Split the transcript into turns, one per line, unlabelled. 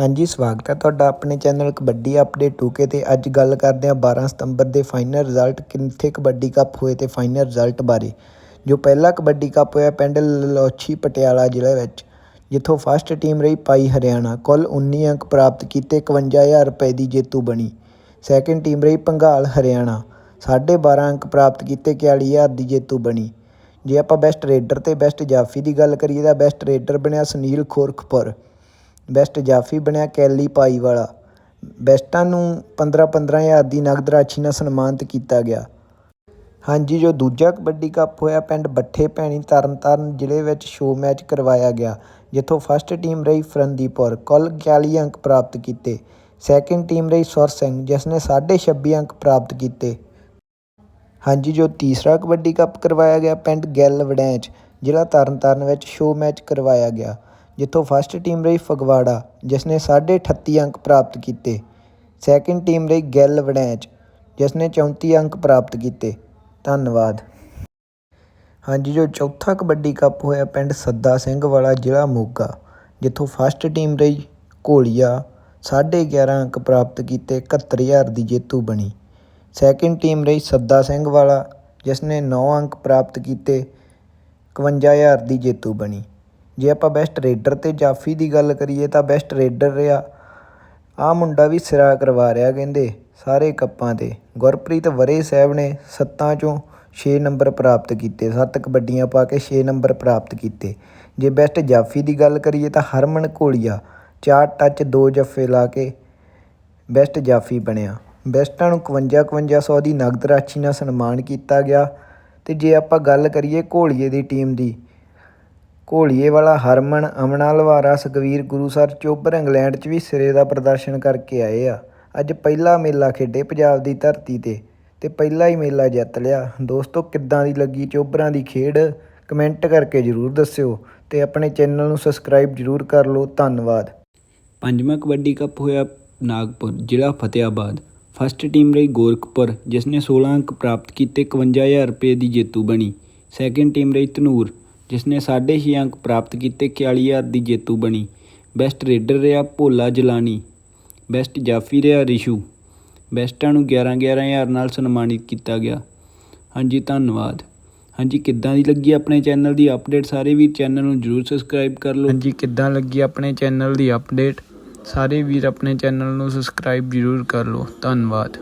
ਹਾਂਜੀ, ਸਵਾਗਤ ਹੈ ਤੁਹਾਡਾ ਆਪਣੇ ਚੈਨਲ ਕਬੱਡੀ ਅਪਡੇਟ 2K ਤੇ। ਅੱਜ ਗੱਲ ਕਰਦੇ ਹਾਂ 12 ਸਤੰਬਰ ਦੇ ਫਾਈਨਲ ਰਿਜ਼ਲਟ ਕਿੱਥੇ ਕਬੱਡੀ ਕੱਪ ਹੋਏ ਤੇ ਫਾਈਨਲ ਰਿਜ਼ਲਟ ਬਾਰੇ। ਜੋ ਪਹਿਲਾ ਕਬੱਡੀ ਕੱਪ ਹੋਇਆ ਪਿੰਡ ਲਲੋਛੀ ਪਟਿਆਲਾ ਜ਼ਿਲ੍ਹੇ ਵਿੱਚ, ਜਿੱਥੋਂ ਫਸਟ ਟੀਮ ਰਹੀ ਪਾਈ ਹਰਿਆਣਾ। ਕੁੱਲ 19 ਅੰਕ ਪ੍ਰਾਪਤ ਕੀਤੇ 51000 ਰੁਪਏ ਦੀ ਜੇਤੂ ਬਣੀ। ਸੈਕਿੰਡ ਟੀਮ ਰਹੀ ਪੰਘਾਲ ਹਰਿਆਣਾ। 12.5 ਅੰਕ ਪ੍ਰਾਪਤ ਕੀਤੇ 41000 ਦੀ ਜੇਤੂ ਬਣੀ। ਜੇ ਆਪਾਂ ਬੈਸਟ ਰੇਡਰ ਤੇ ਬੈਸਟ ਜਾਫੀ ਦੀ ਗੱਲ ਕਰੀਏ ਤਾਂ ਬੈਸਟ ਰੇਡਰ ਬਣਿਆ ਸੁਨੀਲ ਖੋਰਖਪੁਰ। ਬੈਸਟ ਜਾਫੀ ਬਣਿਆ ਕੈਲੀ ਪਾਈਵਾਲਾ ਬੈਸਟਾਂ ਨੂੰ 15-15 ਹਜ਼ਾਰ ਦੀ ਨਗਦ ਰਾਸ਼ੀ ਨਾਲ ਸਨਮਾਨਿਤ ਕੀਤਾ ਗਿਆ। ਹਾਂਜੀ, ਜੋ ਦੂਜਾ ਕਬੱਡੀ ਕੱਪ ਹੋਇਆ, ਪਿੰਡ ਬੱਠੇ ਭੈਣੀ ਤਰਨਤਾਰਨ ਜ਼ਿਲ੍ਹੇ ਵਿੱਚ ਸ਼ੋਅ ਮੈਚ ਕਰਵਾਇਆ ਗਿਆ, ਜਿੱਥੋਂ ਫਸਟ ਟੀਮ ਰਹੀ ਫਰੰਦੀਪੁਰ ਕੁੱਲ 41 ਅੰਕ ਪ੍ਰਾਪਤ ਕੀਤੇ। ਸੈਕਿੰਡ ਟੀਮ ਰਹੀ ਸੁਰ ਸਿੰਘ, ਜਿਸ ਨੇ 26 ਅੰਕ ਪ੍ਰਾਪਤ ਕੀਤੇ। ਹਾਂਜੀ, ਜੋ ਤੀਸਰਾ ਕਬੱਡੀ ਕੱਪ ਕਰਵਾਇਆ ਗਿਆ, ਪਿੰਡ ਗਿੱਲ ਵੜੈਚ, ਜ਼ਿਲ੍ਹਾ ਤਰਨਤਾਰਨ ਵਿੱਚ ਸ਼ੋਅ ਮੈਚ ਕਰਵਾਇਆ ਗਿਆ। ਜਿੱਥੋਂ ਫਸਟ ਟੀਮ ਰਹੀ ਫਗਵਾੜਾ ਜਿਸ ਨੇ 38 ਅੰਕ ਪ੍ਰਾਪਤ ਕੀਤੇ। ਸੈਕਿੰਡ ਟੀਮ ਰਹੀ ਗੈਲ ਵੜੈਚ ਜਿਸ ਨੇ 34 ਅੰਕ ਪ੍ਰਾਪਤ ਕੀਤੇ। ਧੰਨਵਾਦ। ਹਾਂਜੀ, ਜੋ ਚੌਥਾ ਕਬੱਡੀ ਕੱਪ ਹੋਇਆ ਪਿੰਡ ਸੱਦਾ ਸਿੰਘ ਵਾਲਾ ਜ਼ਿਲ੍ਹਾ ਮੋਗਾ, ਜਿੱਥੋਂ ਫਸਟ ਟੀਮ ਰਹੀ ਘੋਲੀਆ 11.5 ਅੰਕ ਪ੍ਰਾਪਤ ਕੀਤੇ 71000 ਦੀ ਜੇਤੂ ਬਣੀ। ਸੈਕਿੰਡ ਟੀਮ ਰਹੀ ਸੱਦਾ ਸਿੰਘ ਵਾਲਾ ਜਿਸ ਨੇ 9 ਅੰਕ ਪ੍ਰਾਪਤ ਕੀਤੇ 51000 ਦੀ ਜੇਤੂ ਬਣੀ। ਜੇ ਆਪਾਂ ਬੈਸਟ ਰੇਡਰ ਅਤੇ ਜਾਫੀ ਦੀ ਗੱਲ ਕਰੀਏ ਤਾਂ ਬੈਸਟ ਰੇਡਰ ਰਿਹਾ। ਆਹ ਮੁੰਡਾ ਵੀ ਸਿਰਾ ਕਰਵਾ ਰਿਹਾ ਕਹਿੰਦੇ, ਸਾਰੇ ਕੱਪਾਂ ਤੇ। ਗੁਰਪ੍ਰੀਤ ਵਰੇ ਸਾਹਿਬ ਨੇ ਸੱਤਾਂ ਚੋਂ 6 ਨੰਬਰ ਪ੍ਰਾਪਤ ਕੀਤੇ, ਸੱਤ ਕਬੱਡੀਆਂ ਪਾ ਕੇ 6 ਨੰਬਰ ਪ੍ਰਾਪਤ ਕੀਤੇ। ਜੇ ਬੈਸਟ ਜਾਫੀ ਦੀ ਗੱਲ ਕਰੀਏ ਤਾਂ ਹਰਮਨ ਘੋਲੀਆ ਚਾਰ ਟੱਚ ਦੋ ਜੱਫੇ ਲਾ ਕੇ ਬੈਸਟ ਜਾਫੀ ਬਣਿਆ। ਬੈਸਟਾਂ ਨੂੰ 51 5100 ਦੀ ਨਗਦ ਰਾਸ਼ੀ ਨਾਲ ਸਨਮਾਨ ਕੀਤਾ ਗਿਆ। ਤੇ ਜੇ ਆਪਾਂ ਗੱਲ ਕਰੀਏ ਘੋਲੀਏ ਦੀ ਟੀਮ ਦੀ ਘੋਲੀਏ ਵਾਲਾ ਹਰਮਨ ਅਮਨਾ ਲਵਾਰਾ ਸੁਖਵੀਰ ਗੁਰੂਸਰ ਚੋਬਰ ਇੰਗਲੈਂਡ 'ਚ ਵੀ ਸਿਰੇ ਦਾ ਪ੍ਰਦਰਸ਼ਨ ਕਰਕੇ ਆਏ ਆ। ਅੱਜ ਪਹਿਲਾ ਮੇਲਾ ਖੇਡੇ ਪੰਜਾਬ ਦੀ ਧਰਤੀ ਤੇ ਤੇ ਪਹਿਲਾ ਹੀ ਮੇਲਾ ਜਿੱਤ ਲਿਆ। ਦੋਸਤੋ, ਕਿੱਦਾਂ ਦੀ ਲੱਗੀ ਚੋਬਰਾਂ ਦੀ ਖੇਡ? ਕਮੈਂਟ ਕਰਕੇ ਜਰੂਰ ਦੱਸਿਓ ਤੇ ਆਪਣੇ ਚੈਨਲ ਨੂੰ ਸਬਸਕ੍ਰਾਈਬ ਜਰੂਰ ਕਰ ਲਓ। ਧੰਨਵਾਦ।
ਪੰਜਵਾਂ ਕਬੱਡੀ ਕੱਪ ਹੋਇਆ ਨਾਗਪੁਰ, ਜ਼ਿਲ੍ਹਾ ਫਤਿਆਬਾਦ ਫਸਟ ਟੀਮ ਰਹੀ ਗੋਰਖਪੁਰ ਜਿਸ ਨੇ 16 ਅੰਕ ਪ੍ਰਾਪਤ ਕੀਤੇ 51000 ਰੁਪਏ ਦੀ ਜੇਤੂ ਬਣੀ। ਸੈਕਿੰਡ ਟੀਮ ਰਹੀ ਧਨੂਰ ਜਿਸ ਨੇ 6.5 ਅੰਕ ਪ੍ਰਾਪਤ ਕੀਤੇ 41000 ਦੀ ਜੇਤੂ ਬਣੀ। ਬੈਸਟ ਰੇਡਰ ਰਿਹਾ ਭੋਲਾ ਜਲਾਨੀ, ਬੈਸਟ ਜਾਫੀ ਰਿਹਾ ਰਿਸ਼ੂ, ਬੈਸਟਾਂ ਨੂੰ 11 11000 ਨਾਲ ਸਨਮਾਨਿਤ ਕੀਤਾ ਗਿਆ। ਹਾਂਜੀ, ਧੰਨਵਾਦ। ਹਾਂਜੀ, ਕਿੱਦਾਂ ਦੀ ਲੱਗੀ ਆਪਣੇ ਚੈਨਲ ਦੀ ਅਪਡੇਟ? ਸਾਰੇ ਵੀਰ ਚੈਨਲ ਨੂੰ ਜਰੂਰ ਸਬਸਕ੍ਰਾਈਬ ਕਰ ਲਓ। ਹਾਂਜੀ, ਕਿੱਦਾਂ ਲੱਗੀ ਆਪਣੇ ਚੈਨਲ ਦੀ ਅਪਡੇਟ? ਸਾਰੇ ਵੀਰ ਆਪਣੇ ਚੈਨਲ ਨੂੰ ਸਬਸਕ੍ਰਾਈਬ ਜਰੂਰ ਕਰ ਲਓ। ਧੰਨਵਾਦ।